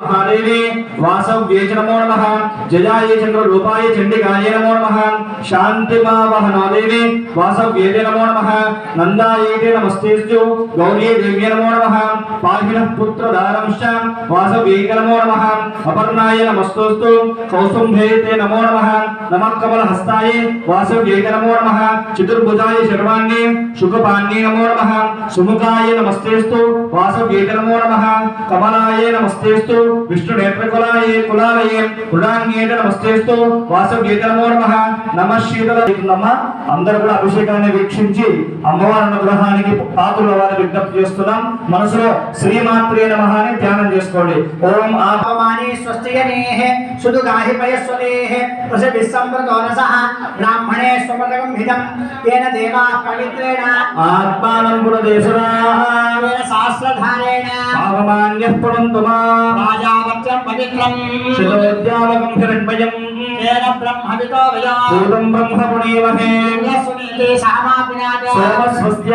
महादेवी वासव्ये च नमो नमः जयाय चन्द्ररूपाय चण्डिकाय नमो नमः शान्तिमावहनो देवी वासव्ये च नमो नमः नन्दायै ते नमस्तेस्तु गौरी देव्यै नमो नमः पाहिनः पुत्रदारंश्च वासव्ये च नमो नमः अपर्णाय नमस्तोस्तु कौसुम्भे ते नमो नमः नमः कमलहस्ताय वासव्ये च नमो नमः चतुर्भुजाय शर्वाण्ये शुकपाण्ये नमो नमः सुमुखाय नमस्तेस्तु वासव्ये च नमो नमः कमलाय नमस्तेस्तु విష్ణునేత్రకులాయే కులాలయే నమస్తేస్తూ నమో నమః. అందరూ కూడా అభిషేకాన్ని వీక్షించి అమ్మవారి అనుగ్రహానికి పాత్రలు వారిని విజ్ఞప్తి చేస్తున్నాం. మనసులో శ్రీమాత్రే నమః అని ధ్యానం చేసుకోండి. ఓం ఆ అవమానే స్వస్తియనేః సుదుగాహి పయస్వదేః వసభిः సంప్రదోనసః బ్రాహ్మణే హితం తేన దేవాः పవిత్రేణ. ఆత్మానం తేన సహస్రధారేణ ఆగమాన్యః పడంతు మా రాజావత్యం పవిత్రం శిలోద్యావకం హిరణ్మయం తేన బ్రహ్మవితో వయో భూతం బ్రహ్మ పుణీమహే సునీతే సహమాపినాథ సోమస్వస్య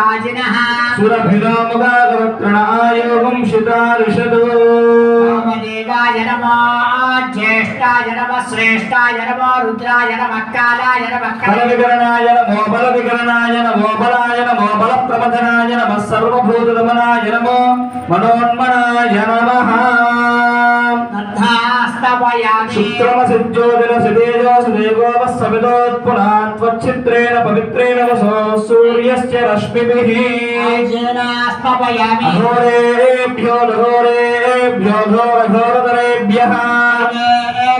వాజినః సురభిరామగాగవత్రణాయ వంశితారిషదు వామదేవాయ నమో జ్యేష్ఠాయ నమ శ్రేష్ఠాయ నమో రుద్రాయ నమ కాలాయ నమ బలవికరణాయ నమో బలవికరణాయ నమో బలాయ నమో బలప్రమథనాయ నమ సర్వభూతదమనాయ నమో మనోన్మనాయ నమః స్థాపయామి శుక్రమసిజ్యోతిర సిదేజో సుదేగోపస్సవిదోత్పునాత్వచ్చిత్రేణ పవిత్రేణ వసో సూర్యస్య రశ్మిభిః. స్థాపయామి అఘోరేభ్యో ఘోరేభ్యో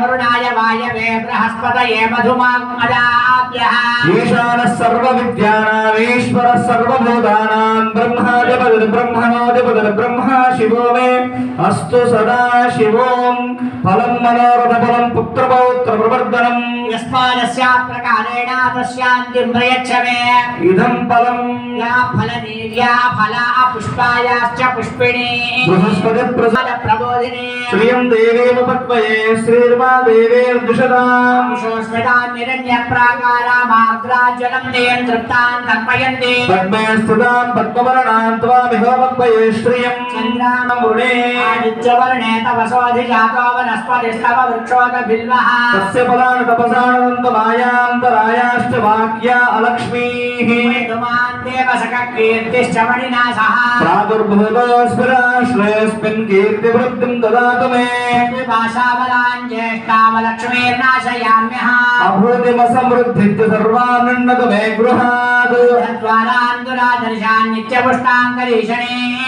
వరుణాయ వాయవే బృహస్పతయే మధుమాగ్మదాభ్యః ఈశానः సర్వవిద్యానామీశ్వరः సర్వభూతానాం బ్రహ్మాధిపతి బ్రహ్మణోధిపతి బ్రహ్మ శివో మే అస్తు సదా శివోం ఫలం మనోరథ ఫలం పుత్రపౌత్ర ప్రవర్ధనం యస్మానస్య ప్రకారేణ తస్యాంతిం ప్రయచ్చమే ఇదం ఫలం. యా ఫలనీర్యా ఫలా పుష్పాయాశ్చ పుష్పిణీ. బృహస్పతి ప్రసాద ఫల ప్రబోధిని. శ్రియం దేవేవ పద్మయే శ్రీర్మా దేవేర్దుషదాం స్మితాన్నిరణ్య ప్రాకారామాగ్రాజ్వలం దేయం తృప్తాన్ తర్పయంతి పద్మే స్థితాం పద్మవర్ణాం త్వామిహ పద్మయే శ్రియం. చంద్రామృణే ఆదిత్యవర్ణే తపసోధిజాతో వనస్పతిస్తవ వృక్షోక బిల్వః. తస్య ఫలాని తపసానంతమాయాంతరాయాశ్చ వాక్యా అలక్ష్మీః కీర్తిశ్చ మణినా సహ ప్రాదుర్భూతోస్ఫిరాశ్రయస్మిన్ కీర్తివృద్ధిం దదాతు మే భాషాబలాన్ జ్యేష్ఠామలక్ష్మీర్నాశయామ్యః అభూతిమసమృద్ధించ సర్వానందతు మే గృహాత్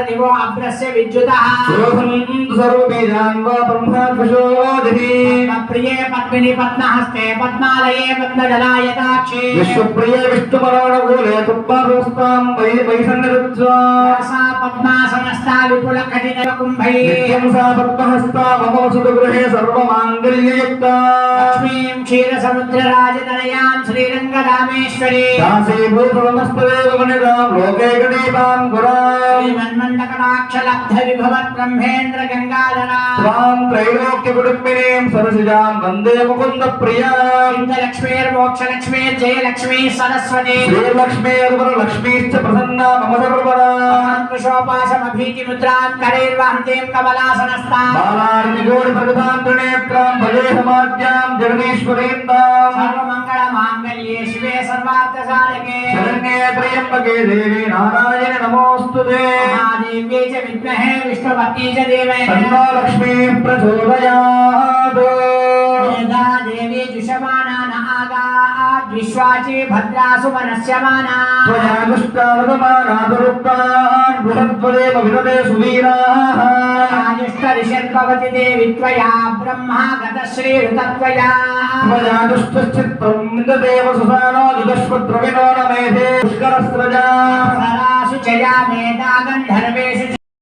दिवावरदिवो अभ्रस्य विद्युतः रोहन् सर्वबीजान् वा ब्रह्माद्विषोदिति प्रिये पद्मिनि पद्महस्ते पद्मालये पद्मजलायताक्षे विश्वप्रिय विष्णुमराणगोले तुप्पारोस्तां वै वैसन्निरुद्ध्वा सा पद्मासनस्था विपुलकठिनकुम्भैः नित्यं सा पद्महस्ता मम सुतगृहे सर्वमाङ्गल्ययुक्ता लक्ष्मीं क्षीरसमुद्रराजतनयां श्रीरङ्गरामेश्वरी दासे भूतमस्तदेव मनिदां लोके गणेतां पुराम् श्रीमन्मण्डकटाक्षलब्धविभवत्ब्रह्मेन्द्रगङ्गाधरा त्वां त्रैलोक्यकुटुम्बिनीं सरसिजां वन्दे मुकुन्दप्रियां लक्ष्मीर्मोक्षलक्ष्मीर्जयलक्ष्मी सरस्वती श्रीलक्ष्मीर्वरलक्ष्मीश्च प्रसन्ना मम सर्वदा कुशोपासमभीतिमुद्रां करैर्वहन्तीं कमलासनस्तां बालार्निगोडिप्रगतां त्रिनेत्रां भजे समाद्यां जगदीश्वरीं ताम् सर्वमङ्गलमाङ्गल्ये शिवे सर्वार्थसाधके शरण्ये त्र्यम्बके देवी नारायण नमोऽस्तु ते महादेव्यै च विद्महे विष्णुपत्नी च धीमहि तन्नो लक्ष्मीः प्रचोदयात् यदा देवी जुषमाना न आगात् విశ్వాచి భద్రాసు మనశ్యమానాష్టావతమానాదరుక్తాన్బృహత్వదేవ వినదే సువీరాష్టరిషద్భవతి దేవిత్వయా బ్రహ్మా గతశ్రీరుతత్వయా ప్రజాదుష్టశ్చిత్తందేవ సుసానో దుదశ్వద్రవినోన మేధే పుష్కరస్రజా సరాసు చయా మేధా గంధర్వేషు